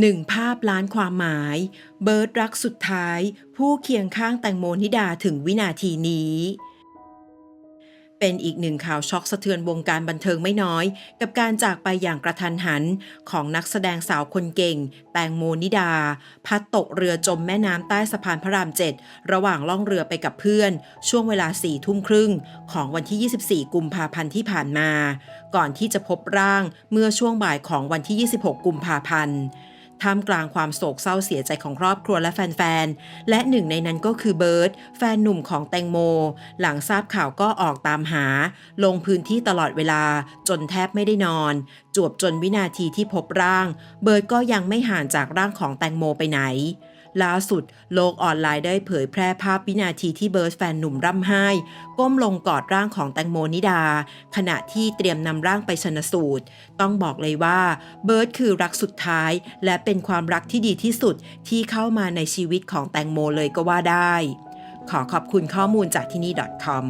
หนึ่งภาพล้านความหมาย เบิร์ดรักสุดท้าย ผู้เคียงข้างแตงโมนิดาถึงวินาทีนี้ เป็นอีกหนึ่งข่าวช็อกสะเทือนวงการบันเทิงไม่น้อย กับการจากไปอย่างกระทันหันของนักแสดงสาวคนเก่ง แตงโมนิดา พัดตกเรือจมแม่น้ำใต้สะพานพระรามเจ็ดระหว่างล่องเรือไปกับเพื่อน ช่วงเวลาสี่ทุ่มครึ่ง ของวันที่ 24 กุมภาพันธ์ที่ผ่านมา ก่อนที่จะพบร่างเมื่อช่วงบ่ายของวันที่ 26 กุมภาพันธ์ ท่ามกลางความโศกเศร้าเสียใจของครอบครัวและแฟนๆ และหนึ่งในนั้นก็คือเบิร์ตแฟนหนุ่มของแตงโม หลังทราบข่าวก็ออกตามหา ลงพื้นที่ตลอดเวลาจนแทบไม่ได้นอน จวบจนวินาทีที่พบร่าง เบิร์ตก็ยังไม่ห่างจากร่างของแตงโมไปไหน ล่าสุด โลกออนไลน์ได้เผยแพร่ภาพวินาทีที่เบิร์ตแฟนหนุ่มร่ำไห้ ก้มลงกอดร่างของแตงโมนิดา ขณะที่เตรียมนำร่างไปชนสูตร ต้องบอกเลยว่า เบิร์ตคือรักสุดท้าย และเป็นความรักที่ดีที่สุดที่เข้ามาในชีวิตของแตงโมเลยก็ว่าได้ ขอขอบคุณข้อมูลจากที่นี่ .com